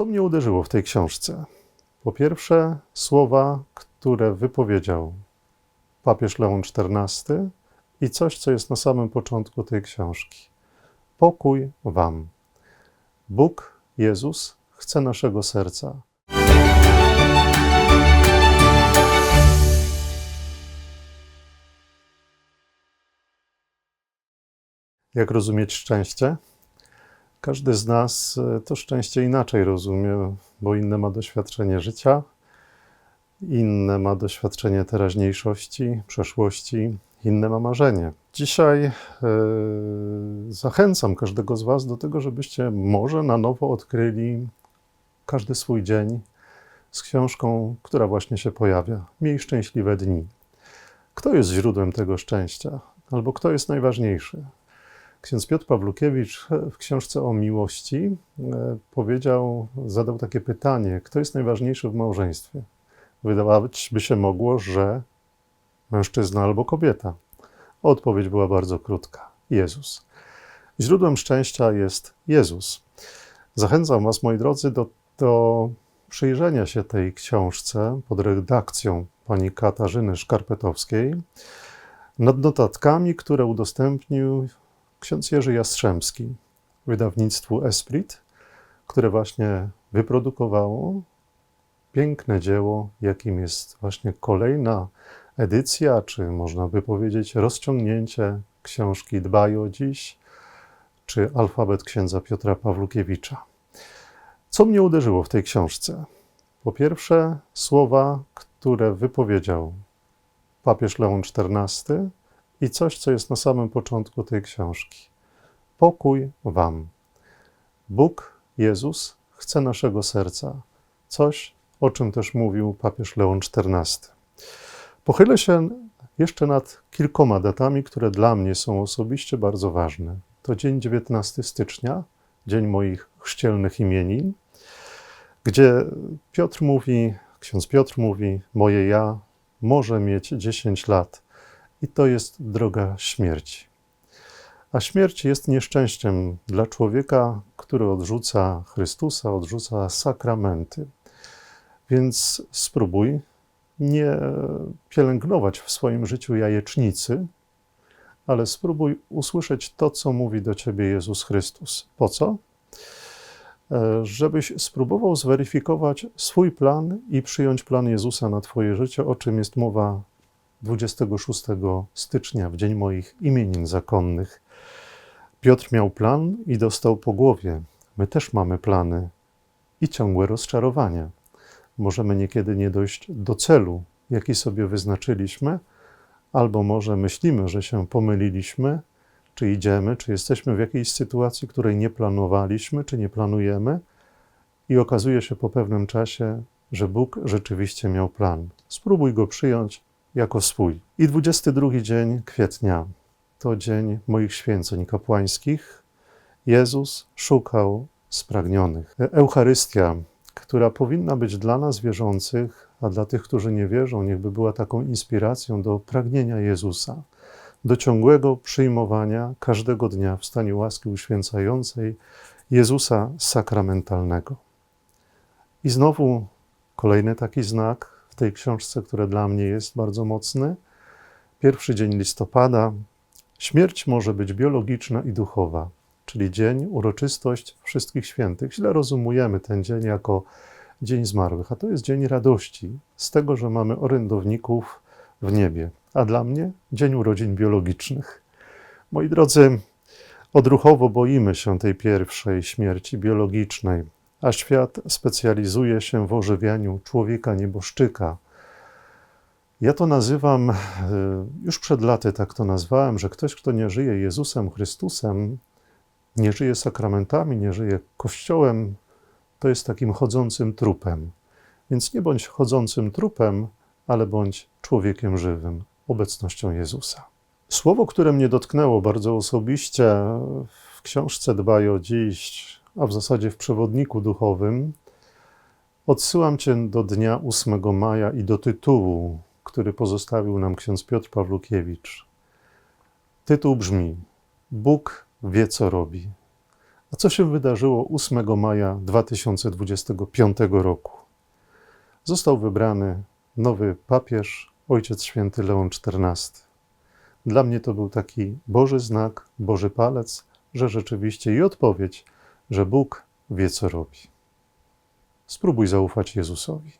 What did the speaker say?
Co mnie uderzyło w tej książce? Po pierwsze, słowa, które wypowiedział papież Leon XIV i coś, co jest na samym początku tej książki. Pokój Wam. Bóg, Jezus, chce naszego serca. Jak rozumieć szczęście? Każdy z nas e, to szczęście inaczej rozumie, bo inne ma doświadczenie życia, inne ma doświadczenie teraźniejszości, przeszłości, inne ma marzenie. Dzisiaj e, zachęcam każdego z Was do tego, żebyście może na nowo odkryli każdy swój dzień z książką, która właśnie się pojawia. Miej szczęśliwe dni. Kto jest źródłem tego szczęścia? Albo kto jest najważniejszy? Ksiądz Piotr Pawlukiewicz w książce o miłości e, powiedział, zadał takie pytanie: kto jest najważniejszy w małżeństwie? Wydawać by się mogło, że mężczyzna albo kobieta. Odpowiedź była bardzo krótka: Jezus. Źródłem szczęścia jest Jezus. Zachęcam Was, moi drodzy, do, do przyjrzenia się tej książce pod redakcją pani Katarzyny Szkarpetowskiej nad notatkami, które udostępnił ksiądz Jerzy Jastrzębski, wydawnictwu Esprit, które właśnie wyprodukowało piękne dzieło, jakim jest właśnie kolejna edycja, czy można by powiedzieć rozciągnięcie książki Dbaj o dziś, czy alfabet księdza Piotra Pawlukiewicza. Co mnie uderzyło w tej książce? Po pierwsze, słowa, które wypowiedział papież Leon XIV i coś, co jest na samym początku tej książki. Pokój Wam. Bóg, Jezus, chce naszego serca. Coś, o czym też mówił papież Leon XIV. Pochylę się jeszcze nad kilkoma datami, które dla mnie są osobiście bardzo ważne. To dzień 19 stycznia, dzień moich chrzcielnych imienin, gdzie Piotr mówi, ksiądz Piotr mówi, moje ja może mieć 10 lat i to jest droga śmierci. A śmierć jest nieszczęściem dla człowieka, który odrzuca Chrystusa, odrzuca sakramenty. Więc spróbuj nie pielęgnować w swoim życiu jajecznicy, ale spróbuj usłyszeć to, co mówi do ciebie Jezus Chrystus. Po co? E, żebyś spróbował zweryfikować swój plan i przyjąć plan Jezusa na Twoje życie, o czym jest mowa 26 stycznia, w dzień moich imienin zakonnych. Piotr miał plan i dostał po głowie. My też mamy plany i ciągłe rozczarowania. Możemy niekiedy nie dojść do celu, jaki sobie wyznaczyliśmy, albo może myślimy, że się pomyliliśmy, czy idziemy, czy jesteśmy w jakiejś sytuacji, której nie planowaliśmy, czy nie planujemy, i okazuje się po pewnym czasie, że Bóg rzeczywiście miał plan. Spróbuj go przyjąć jako swój. I 22 dzień kwietnia to dzień moich święceń kapłańskich. Jezus szukał spragnionych. Eucharystia, która powinna być dla nas wierzących, a dla tych, którzy nie wierzą, niechby była taką inspiracją do pragnienia Jezusa, do ciągłego przyjmowania każdego dnia w stanie łaski uświęcającej Jezusa sakramentalnego. I znowu kolejny taki znak tej książce, które dla mnie jest bardzo mocny. Pierwszy dzień listopada. Śmierć może być biologiczna i duchowa, czyli dzień, uroczystość wszystkich świętych. Źle rozumujemy ten dzień jako Dzień Zmarłych, a to jest dzień radości z tego, że mamy orędowników w niebie. A dla mnie dzień urodzin biologicznych. Moi drodzy, odruchowo boimy się tej pierwszej śmierci biologicznej, a świat specjalizuje się w ożywianiu człowieka nieboszczyka. Ja to nazywam, e, już przed laty tak to nazwałem, że ktoś, kto nie żyje Jezusem Chrystusem, nie żyje sakramentami, nie żyje Kościołem, to jest takim chodzącym trupem. Więc nie bądź chodzącym trupem, ale bądź człowiekiem żywym, obecnością Jezusa. Słowo, które mnie dotknęło bardzo osobiście w książce Dbaj o dziś, a w zasadzie w przewodniku duchowym, odsyłam Cię do dnia 8 maja i do tytułu, który pozostawił nam ksiądz Piotr Pawlukiewicz. Tytuł brzmi: Bóg wie, co robi. A co się wydarzyło 8 maja 2025 roku? Został wybrany nowy papież, Ojciec Święty Leon XIV. Dla mnie to był taki Boży znak, Boży palec, że rzeczywiście i odpowiedź, że Bóg wie, co robi. Spróbuj zaufać Jezusowi.